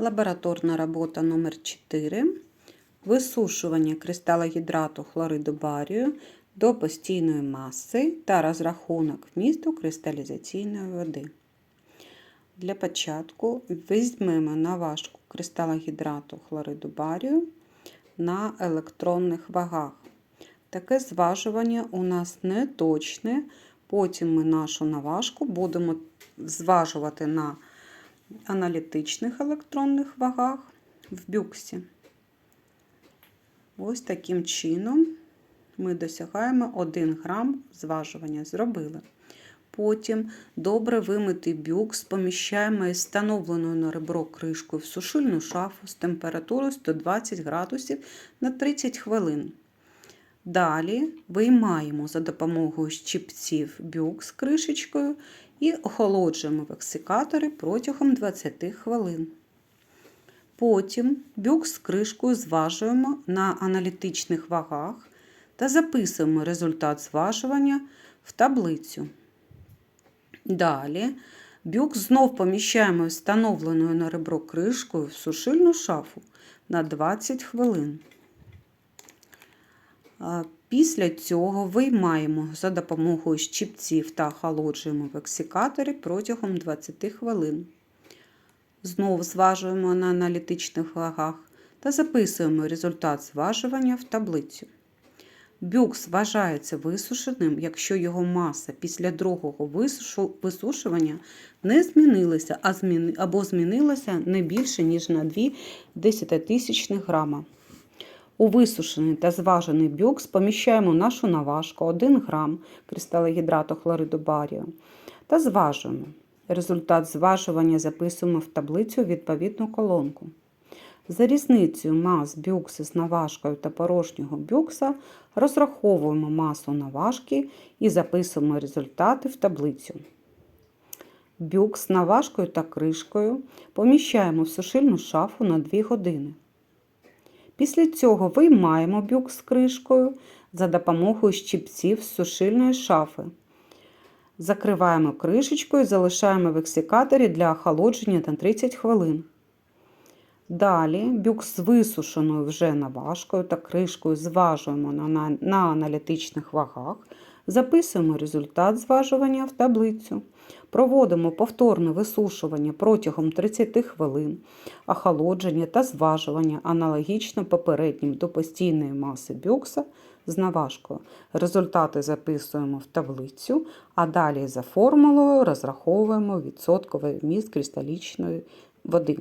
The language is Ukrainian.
Лабораторна робота номер 4 Висушування кристалогідрату хлориду барію до постійної маси та розрахунок вмісту кристалізаційної води. Для початку візьмемо на важку кристалогідрату хлориду барію на електронних вагах. Таке зважування у нас не точне. Потім ми нашу наважку будемо зважувати на аналітичних електронних вагах в бюксі. Ось таким чином ми досягаємо 1 грам зважування. Зробили. Потім добре вимитий бюкс поміщаємо із встановленою на ребро кришкою в сушильну шафу з температурою 120 градусів на 30 хвилин. Далі виймаємо за допомогою щипців бюк з кришечкою і охолоджуємо в ексикаторі протягом 20 хвилин. Потім бюк з кришкою зважуємо на аналітичних вагах та записуємо результат зважування в таблицю. Далі бюк знов поміщаємо встановленою на ребро кришкою в сушильну шафу на 20 хвилин. Після цього виймаємо за допомогою щипців та охолоджуємо в ексикаторі протягом 20 хвилин. Знову зважуємо на аналітичних вагах та записуємо результат зважування в таблицю. Бюкс вважається висушеним, якщо його маса після другого висушування не змінилася або змінилася не більше, ніж на 2 десятитисячних грама. У висушений та зважений бюкс поміщаємо нашу наважку 1 грам кристалогідрату хлориду барію та зважуємо. Результат зважування записуємо в таблицю відповідну колонку. За різницею мас бюкси з наважкою та порожнього бюкса розраховуємо масу наважки і записуємо результати в таблицю. Бюкс з наважкою та кришкою поміщаємо в сушильну шафу на 2 години. Після цього виймаємо бюк з кришкою за допомогою щипців з сушильної шафи. Закриваємо кришечкою і залишаємо в ексикаторі для охолодження на 30 хвилин. Далі бюк з висушеною вже наважкою та кришкою зважуємо на аналітичних вагах, записуємо результат зважування в таблицю. Проводимо повторне висушування протягом 30 хвилин, охолодження та зважування аналогічно попереднім до постійної маси бюкса з наважкою. Результати записуємо в таблицю, а далі за формулою розраховуємо відсотковий вміст кристалічної води.